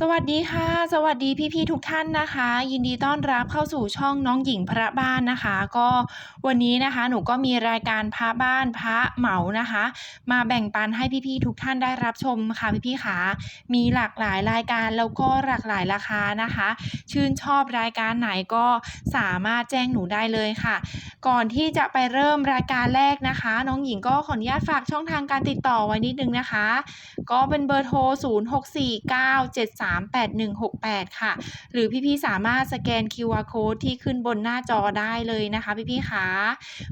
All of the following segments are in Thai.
สวัสดีค่ะ สวัสดีพี่ๆทุกท่านนะคะ ยินดีต้อนรับเข้าสู่ช่องน้องหญิงพระบ้านนะคะ ก็วันนี้นะคะหนูก็มีรายการพระบ้านพระเหมานะคะ มาแบ่งปันให้พี่ๆทุกท่านได้รับชมค่ะพี่ๆค่ะมีหลากหลายรายการแล้วก็หลากหลายราคานะคะ ชื่นชอบรายการไหนก็สามารถแจ้งหนูได้เลยค่ะ ก่อนที่จะไปเริ่มรายการแรกนะคะ น้องหญิงก็ขออนุญาตฝากช่องทางการติดต่อไว้นิดนึงนะคะ ก็เป็นเบอร์โทร 064973 0649738168 ค่ะ หรือพี่ๆสามารถสแกน QR Code ที่ขึ้นบนหน้าจอได้เลยนะคะพี่ๆค่ะ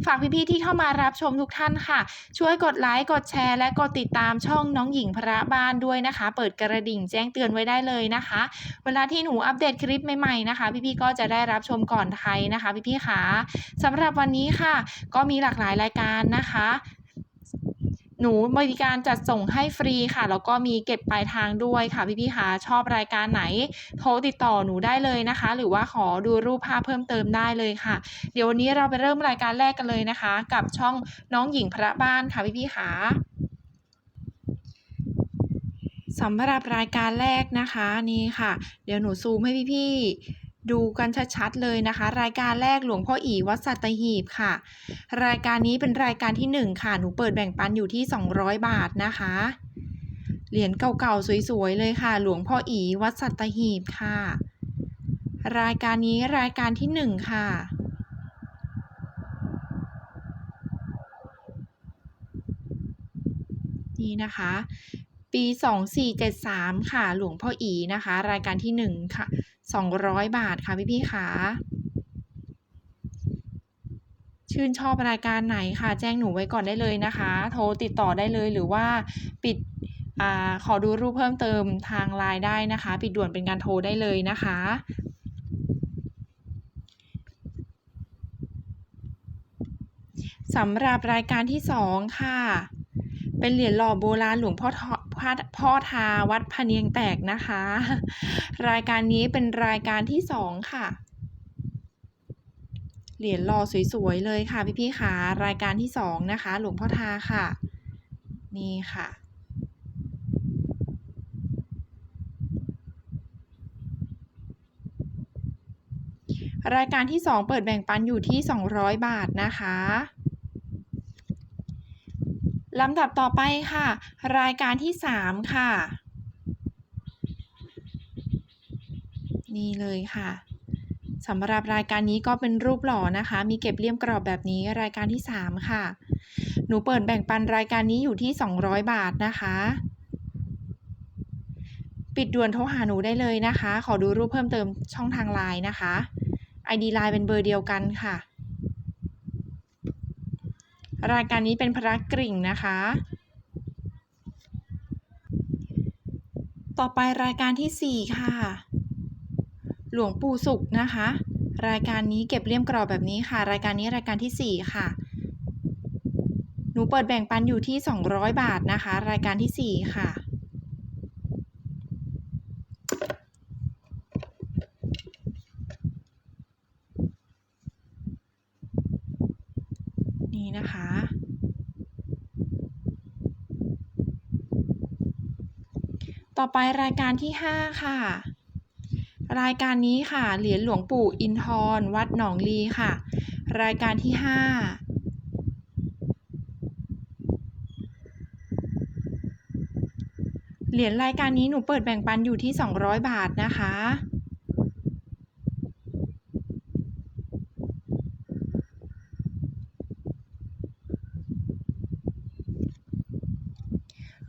ฝากพี่ๆที่เข้ามารับชมทุกท่านค่ะ ช่วยกดไลค์กดแชร์และกดติดตามช่องน้องหญิงพระบ้านด้วยนะคะ เปิดกระดิ่งแจ้งเตือนไว้ได้เลยนะคะ เวลาที่หนูอัปเดตคลิปใหม่ๆนะคะ พี่ๆก็จะได้รับชมก่อนใครนะคะ พี่ๆค่ะสำหรับวันนี้ค่ะ ก็มีหลากหลายรายการนะคะ หนูบริการจัดส่งให้ฟรีค่ะ แล้วก็มีเก็บปลายทางด้วยค่ะ พี่ๆคะชอบรายการไหนโทรติดต่อหนูได้เลยนะคะ หรือว่าขอดูรูปภาพเพิ่มเติมได้เลยค่ะ เดี๋ยววันนี้เราไปเริ่มรายการแรกกันเลยนะคะ กับช่องน้องหญิงพระบ้านค่ะพี่ๆคะสำหรับรายการแรกนะคะนี่ค่ะ เดี๋ยวหนูซูมให้พี่ๆ ดูกันชัดๆเลยนะคะ รายการแรกหลวงพ่ออีวัดสัตหีบค่ะ รายการนี้เป็นรายการที่ 1 ค่ะหนูเปิดแบ่งปันอยู่ที่ 200 บาทนะคะ เหรียญเก่าๆสวยๆเลยค่ะ หลวงพ่ออีวัดสัตหีบค่ะ รายการนี้รายการที่ 1 ค่ะนี่นะคะ ปี 2473 ค่ะ หลวงพ่ออีนะคะ รายการที่ 1 ค่ะ 200 บาทค่ะพี่ๆค่ะชื่นชอบรายการไหนค่ะ แจ้งหนูไว้ก่อนได้เลยนะคะ โทรติดต่อได้เลยหรือว่าปิดอขอดูรูปเพิ่มเติมทางไลน์ได้นะคะ ปิดด่วนเป็นการโทรได้เลยนะคะ สำหรับรายการที่ 2 ค่ะ เป็นเหรียญหล่อโบราณหลวงพ่อทพ่อพ่อทาวัดพเนียงแตกนะคะ รายการนี้เป็นรายการที่2ค่ะ เหรียญหล่อสวยๆเลยค่ะพี่ๆค่ะรายการที่2นะคะ หลวงพ่อทาค่ะ นี่ค่ะรายการที่ 2 เปิดแบ่งปันอยู่ที่ 200 บาทนะคะ ลำดับต่อไปค่ะ รายการที่ 3 ค่ะ นี่เลยค่ะสำหรับรายการนี้ก็เป็นรูปหล่อนะคะ มีเก็บเลี่ยมกรอบแบบนี้รายการที่ 3 ค่ะ หนูเปิดแบ่งปันรายการนี้อยู่ที่ 200 บาทนะคะ ปิดด่วนโทรหาหนูได้เลยนะคะ ขอดูรูปเพิ่มเติมช่องทางไลน์นะคะ ID ไลน์เป็นเบอร์เดียวกันค่ะ รายการนี้เป็นพระกริ่งนะคะ ต่อไปรายการที่ 4 ค่ะ หลวงปู่สุขนะคะ รายการนี้เก็บเลี่ยมกรอบแบบนี้ค่ะ รายการนี้รายการที่ 4 ค่ะ หนูเปิดแบ่งปันอยู่ที่ 200 บาทนะคะ รายการที่ 4 ค่ะ นี่นะคะ ต่อไปรายการที่ 5 ค่ะ รายการนี้ค่ะ เหรียญหลวงปู่อินทร์วัดหนองลีค่ะ รายการที่ 5เหรียญรายการนี้หนูเปิดแบ่งปันอยู่ที่ 200 บาทนะคะ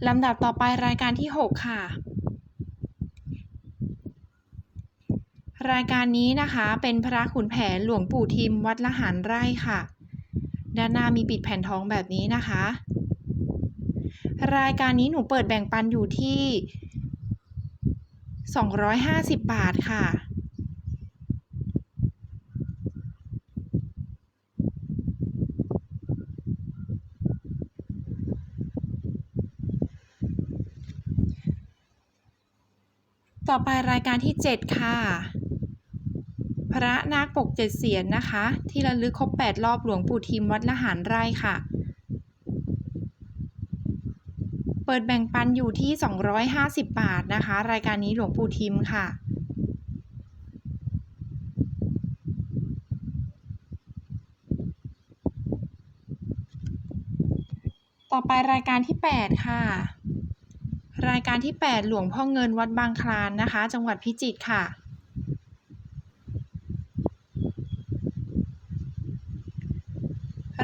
ลำดับต่อไปรายการที่ 6 ค่ะ รายการนี้นะคะเป็นพระขุนแผนหลวงปู่ทิมวัดละหารไร่ค่ะ ด้านหน้ามีปิดแผ่นทองแบบนี้นะคะ รายการนี้หนูเปิดแบ่งปันอยู่ที่ 250 บาทค่ะ ต่อไปรายการที่ 7 ค่ะ พระนาคปกเจ็ดเสียนนะคะ ที่ระลึกครบ 8 รอบหลวงปู่ทิมวัดละหารไร่ค่ะ เปิดปิดแบ่งปันอยู่ที่ 250 บาทนะคะ รายการนี้หลวงปู่ทิมค่ะต่อไปรายการที่ 8 ค่ะ รายการที่ 8 หลวงพ่อเงินวัดบางคลานนะคะ จังหวัดพิจิตรค่ะ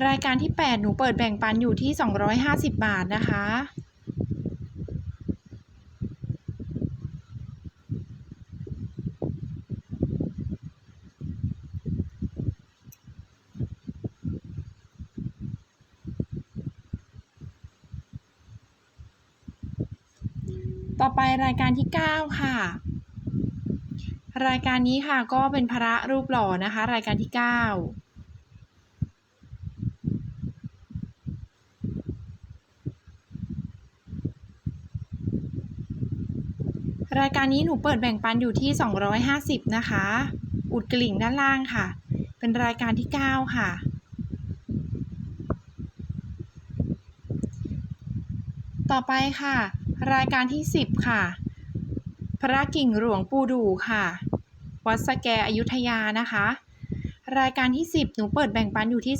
รายการที่ 8 หนูเปิดแบ่งปันอยู่ที่ 250 บาทนะคะ ต่อไปรายการที่ 9 ค่ะ รายการนี้ค่ะก็เป็นพระรูปหล่อนะคะ รายการที่ 9 รายการนี้หนูเปิดแบ่งปันอยู่ที่ 250 นะคะ อุดกลิ่งด้านล่างค่ะ เป็นรายการที่ 9 ค่ะต่อไปค่ะ รายการที่ 10 ค่ะ พระกิ่งหลวงปู่ดูค่ะ วัดสแกอยุธยานะคะ รายการที่ 10 หนูเปิดแบ่งปันอยู่ที่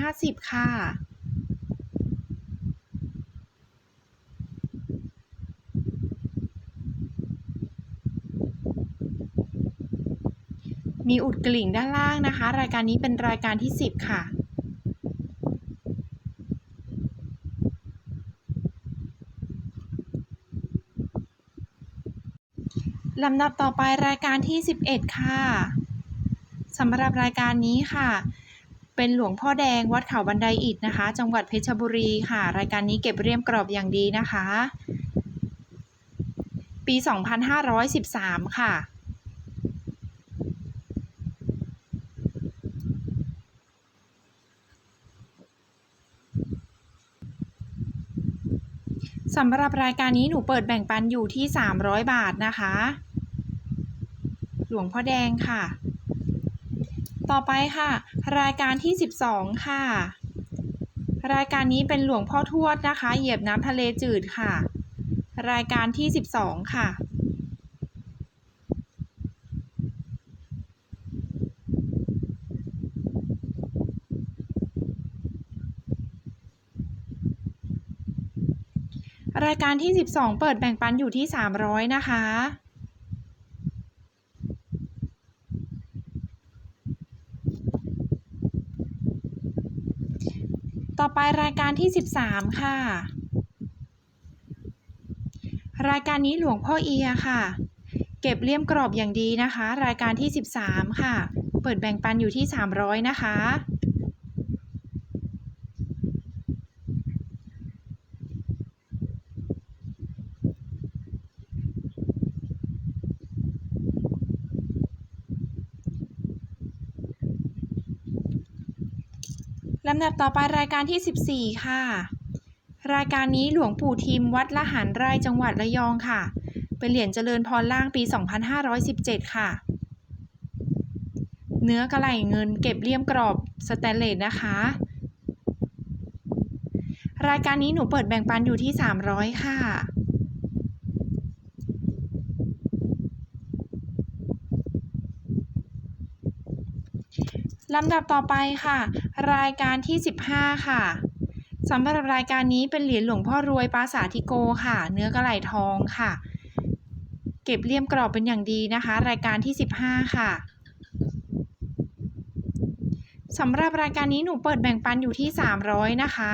250 ค่ะมีอุดกลิ่งด้านล่างนะคะ รายการนี้เป็นรายการที่ 10 ค่ะ ลำดับต่อไปรายการที่ 11 ค่ะสำหรับรายการนี้ค่ะ เป็นหลวงพ่อแดงวัดเขาบันไดอิฐนะคะ จังหวัดเพชรบุรีค่ะ รายการนี้เก็บเรียมกรอบอย่างดีนะคะ ปี 2513 ค่ะสำหรับรายการนี้หนูเปิดแบ่งปันอยู่ที่ 300 บาทนะคะ ลวงพ่อแดงค่ะ ต่อไปค่ะ รายการที่ 12 ค่ะ รายการนี้เป็นหลวงพ่อทวดนะคะ เหยียบน้ำทะเลจืดค่ะ รายการที่ 12 ค่ะรายการที่ 12 เปิดแบ่งปันอยู่ที่ 300 นะคะ ต่อไปรายการที่ 13 ค่ะ รายการนี้หลวงพ่อเอียค่ะ เก็บเลี่ยมกรอบอย่างดีนะคะ รายการที่ 13 ค่ะ เปิดแบ่งปันอยู่ที่ 300 นะคะ ลำดับต่อไปรายการที่ 14 ค่ะ รายการนี้หลวงปู่ทิมวัดละหารไร่จังหวัดระยองค่ะ เป็นเหรียญเจริญพรล่างปี 2517 ค่ะ เนื้อกระไหลเงินเก็บเลี่ยมกรอบสแตนเลสนะคะ รายการนี้หนูเปิดแบ่งปันอยู่ที่ 300 ค่ะ ลำดับต่อไปค่ะ รายการที่ 15 ค่ะสำหรับรายการนี้เป็นเหรียญหลวงพ่อรวยปราสาธิโกค่ะ เนื้อกระไหลทองค่ะ เก็บเลี่ยมกรอบเป็นอย่างดีนะคะ รายการที่ 15 ค่ะสำหรับรายการนี้หนูเปิดแบ่งปันอยู่ที่ 300 นะคะ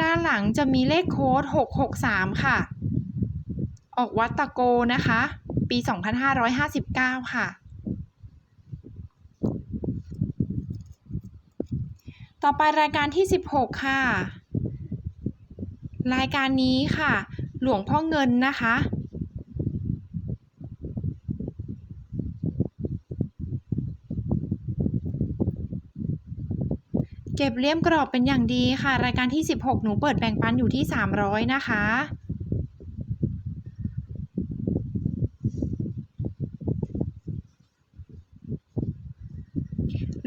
ด้านหลังจะมีเลขโค้ด 663 ค่ะ ออกวัดตะโกนะคะ ปี 2559 ค่ะ ต่อไปรายการที่ 16 ค่ะ รายการนี้ค่ะ หลวงพ่อเงินนะคะเก็บเลี่ยมกรอบเป็นอย่างดีค่ะ รายการที่ 16 หนูเปิดแบ่งปันอยู่ที่ 300 นะคะ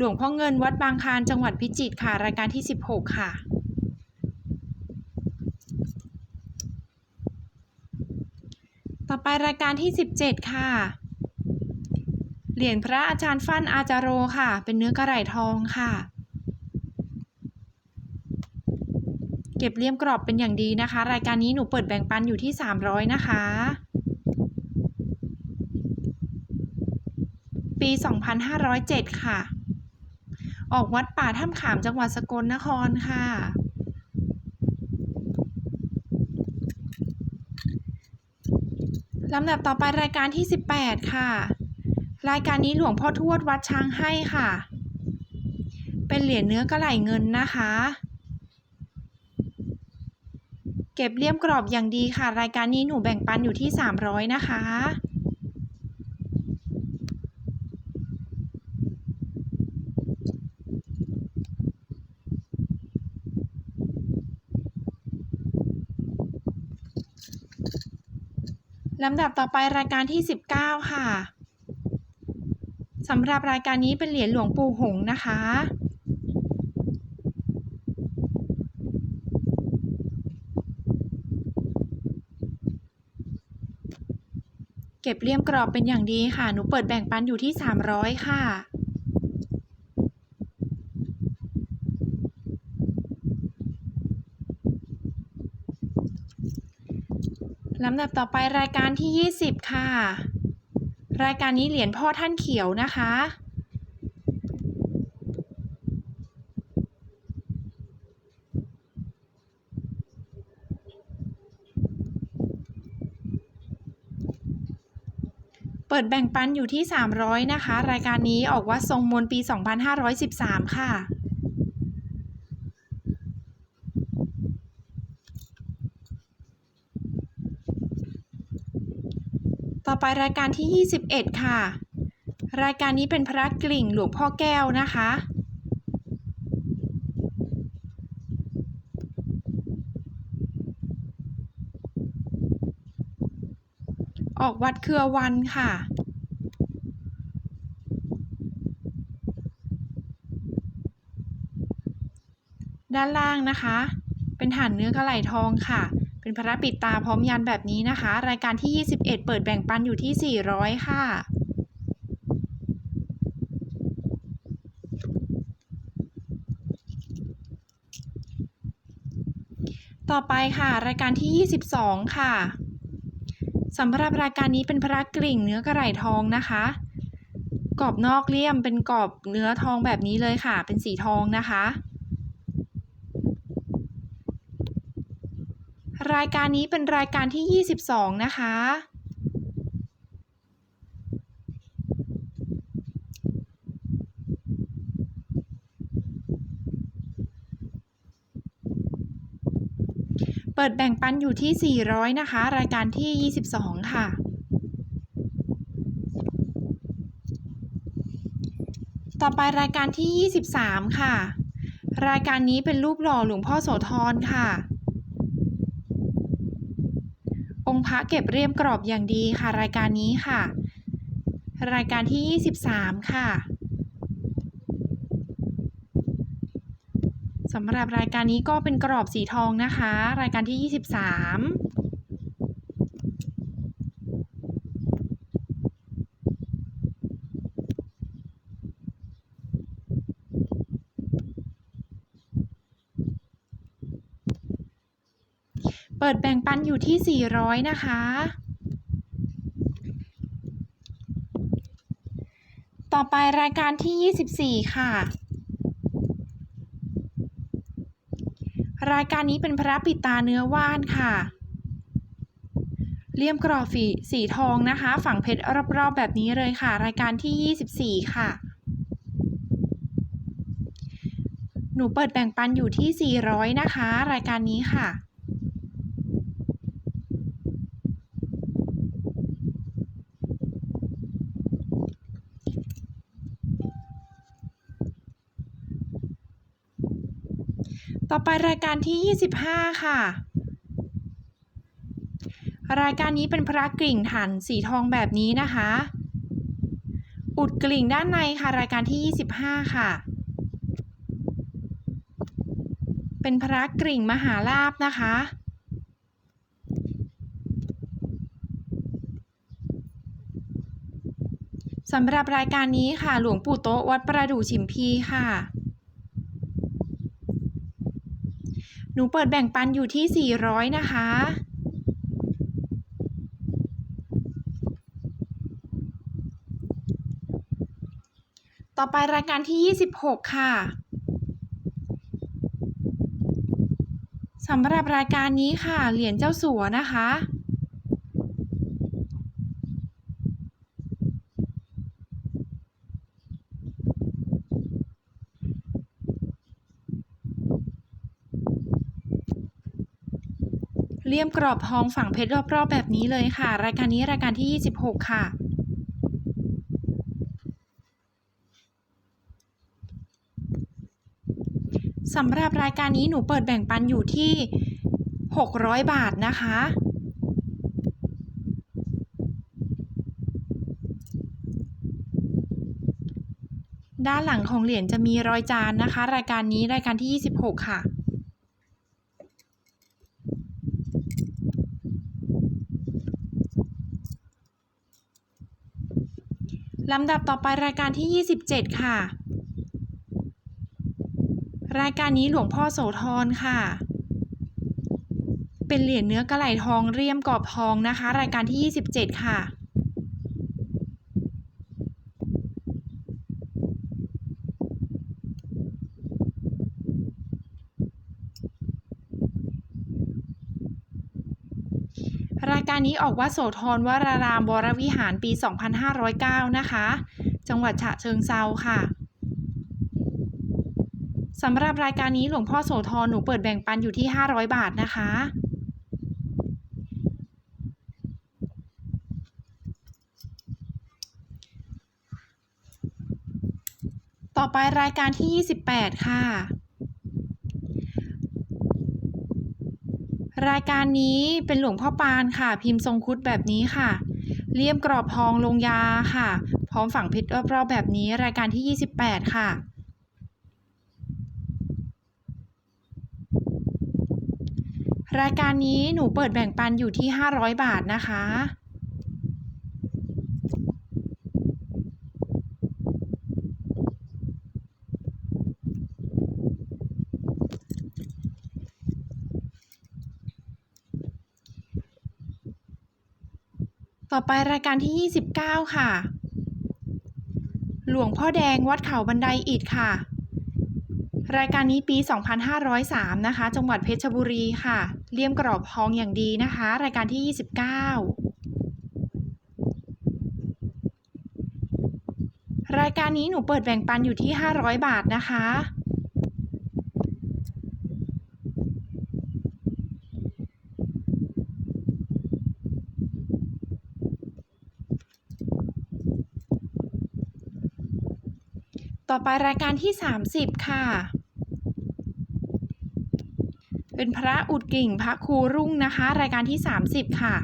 หลวงพ่อเงินวัดบางคารจังหวัดพิจิตรค่ะ รายการที่ 16 ค่ะ ต่อไปรายการที่ 17 ค่ะ เหรียญพระอาจารย์ฟั่นอาจารโรค่ะ เป็นเนื้อกระไรทองค่ะ เก็บเลี่ยมกรอบเป็นอย่างดีนะคะ รายการนี้หนูเปิดแบ่งปันอยู่ที่ 300 นะคะปี 2507 ค่ะ ออกวัดป่าถ้ำขามจังหวัดสกลนครค่ะ ลำดับต่อไปรายการที่ 18 ค่ะ รายการนี้หลวงพ่อทวดวัดช้างให้ค่ะ เป็นเหรียญเนื้อกระไหล่เงินนะคะ เก็บเลี่ยมกรอบอย่างดีค่ะ รายการนี้หนูแบ่งปันอยู่ที่ 300 นะคะ ลำดับต่อไปรายการที่ 19 ค่ะสำหรับรายการนี้เป็นเหรียญหลวงปู่หงนะคะ เก็บเลี่ยมกรอบเป็นอย่างดีค่ะ หนูเปิดแบ่งปันอยู่ที่ 300 ค่ะ ลำดับต่อไปรายการที่ 20 ค่ะ รายการนี้เหรียญพ่อท่านเขียวนะคะ เปิดแบ่งปันอยู่ที่ 300 นะคะ รายการนี้ออกวัดทรงมวลปี 2513 ค่ะ ไปรายการที่ 21 ค่ะ รายการนี้เป็นพระกลิ่งหลวงพ่อแก้วนะคะ ออกวัดเครือวันค่ะด้านล่างนะคะ เป็นฐานเนื้อกระไหลทองค่ะ เป็นพระปิดตาพร้อมยันแบบนี้นะคะ รายการที่ 21 เปิดแบ่งปันอยู่ที่ 400 ค่ะต่อไปค่ะ รายการที่ 22 ค่ะสำหรับรายการนี้เป็นพระกลิ่งเนื้อกระไหล่ทองนะคะ กรอบนอกเลี่ยมเป็นกรอบเนื้อทองแบบนี้เลยค่ะ เป็นสีทองนะคะ รายการนี้เป็นรายการที่ 22 นะคะ เปิดแบ่งปันอยู่ที่ 400 นะคะ รายการที่ 22 ค่ะต่อไปรายการที่ 23 ค่ะ รายการนี้เป็นรูปหล่อหลวงพ่อโสธรค่ะ องค์พระเก็บเรียมกรอบอย่างดีค่ะรายการนี้ค่ะ รายการที่ 23 ค่ะสำหรับรายการนี้ก็เป็นกรอบสีทองนะคะ รายการที่ 23 เปิดแบ่งปันอยู่ที่ 400 นะคะ ต่อไปรายการที่ 24 ค่ะ รายการนี้เป็นพระปิตาเนื้อว่านค่ะเลี่ยมกรอบฝีสีทองนะคะ ฝั่งเพชรรอบๆแบบนี้เลยค่ะ รายการที่ 24 ค่ะ หนูเปิดแบ่งปันอยู่ที่ 400 นะคะ รายการนี้ค่ะ ต่อไปรายการที่ 25 ค่ะ รายการนี้เป็นพระกริ่งฐานสีทองแบบนี้นะคะ อุดกลิ่งด้านในค่ะ รายการที่ 25 ค่ะ เป็นพระกริ่งมหาลาบนะคะสำหรับรายการนี้ค่ะ หลวงปู่โต๊ะวัดประดู่ชิมพีค่ะ หนูเปิดแบ่งปันอยู่ที่ 400 นะคะ ต่อไปรายการที่ 26 ค่ะสำหรับรายการนี้ค่ะ เหรียญเจ้าสัวนะคะ เลี่ยมกรอบทองฝั่งเพชรรอบๆแบบนี้เลยค่ะ รายการนี้รายการที่ 26 ค่ะ สำหรับรายการนี้หนูเปิดแบ่งปันอยู่ที่ 600 บาทนะคะด้านหลังของเหรียญจะมีรอยจานนะคะ รายการนี้รายการที่ 26 ค่ะ ลำดับต่อไปรายการที่ 27 ค่ะ รายการนี้หลวงพ่อโสธรค่ะ เป็นเหรียญเนื้อกระไหลทองเรียมกรอบทองนะคะ รายการที่ 27 ค่ะ การนี้ออกวัดโสธรวรารามวรวิหารปี 2509 นะคะ จังหวัดฉะเชิงเซาค่ะสำหรับรายการนี้หลวงพ่อโสธรหนูเปิดแบ่งปันอยู่ที่ 500 บาทนะคะ ต่อไปรายการที่ 28 ค่ะ รายการนี้เป็นหลวงพ่อปานค่ะ พิมพ์ทรงคุดแบบนี้ค่ะ เลี่ยมกรอบทองลงยาค่ะ พร้อมฝังเพชรรอบๆแบบนี้รายการที่ 28 ค่ะ รายการนี้หนูเปิดแบ่งปันอยู่ที่ 500 บาทนะคะ ต่อไปรายการที่ 29 ค่ะ หลวงพ่อแดงวัดเขาบันไดอิฐค่ะ รายการนี้ปี 2503 นะคะ จังหวัดเพชรบุรีค่ะ เลี่ยมกรอบทองอย่างดีนะคะ รายการที่ 29 รายการนี้หนูเปิดแบ่งปันอยู่ที่ 500 บาทนะคะ ต่อไปรายการที่ 30 ค่ะ เป็นพระอุดกิ่งพระครูรุ่งนะคะ รายการที่ 30 ค่ะ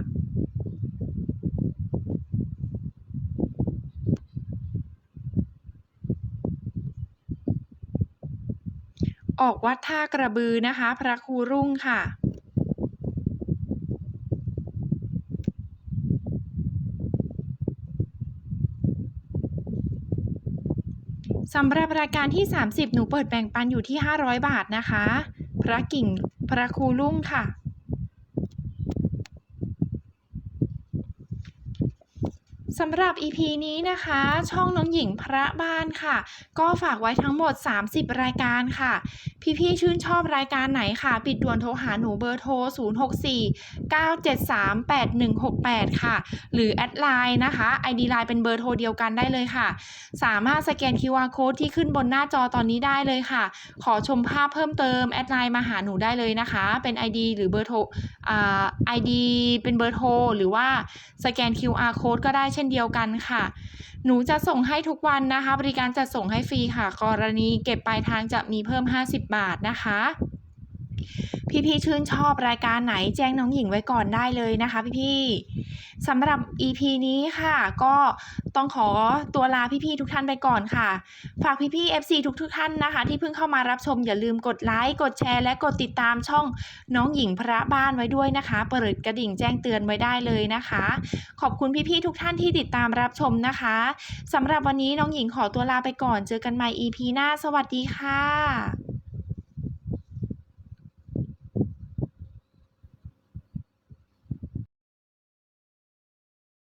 ออกวัดท่ากระบือนะคะ พระครูรุ่งค่ะ สำหรับรายการที่ 30 หนูเปิดแบ่งปันอยู่ที่ 500 บาทนะคะ พระกิ่งพระครูลุ่งค่ะ สำหรับ EP นี้นะคะ ช่องน้องหญิงพระบ้านค่ะ ก็ฝากไว้ทั้งหมด 30 รายการค่ะ พี่ๆชื่นชอบรายการไหนค่ะ ปิดด่วนโทรหาหนูเบอร์โทร 064 973 8168 ค่ะ หรือแอดไลน์นะคะ ID ไลน์เป็นเบอร์โทรเดียวกันได้เลยค่ะ สามารถสแกน QR Code ที่ขึ้นบนหน้าจอตอนนี้ได้เลยค่ะ ขอชมภาพเพิ่มเติมแอดไลน์มาหาหนูได้เลยนะคะ เป็น ID หรือเบอร์โทรอ่า ID เป็นเบอร์โทรหรือว่าสแกน QR Code ก็ได้ช่นเดียวกันค่ะ หนูจะส่งให้ทุกวันนะคะ บริการจะส่งให้ฟรีค่ะ กรณีเก็บปลายทางจะมีเพิ่ม 50 บาทนะคะ พี่ๆชื่นชอบรายการไหนแจ้งน้องหญิงไว้ก่อนได้เลยนะคะพี่ๆสำหรับ EP นี้ค่ะ ก็ต้องขอตัวลาพี่ๆทุกท่านไปก่อนค่ะ ฝากพี่ๆ FC ทุกๆท่านนะคะ ที่เพิ่งเข้ามารับชมอย่าลืมกดไลค์กดแชร์ และกดติดตามช่องน้องหญิงพระบ้านไว้ด้วยนะคะ เปิดกระดิ่งแจ้งเตือนไว้ได้เลยนะคะ ขอบคุณพี่ๆทุกท่านที่ติดตามรับชมนะคะสำหรับวันนี้น้องหญิงขอตัวลาไปก่อนเจอกันใหม่ EP หน้า สวัสดีค่ะ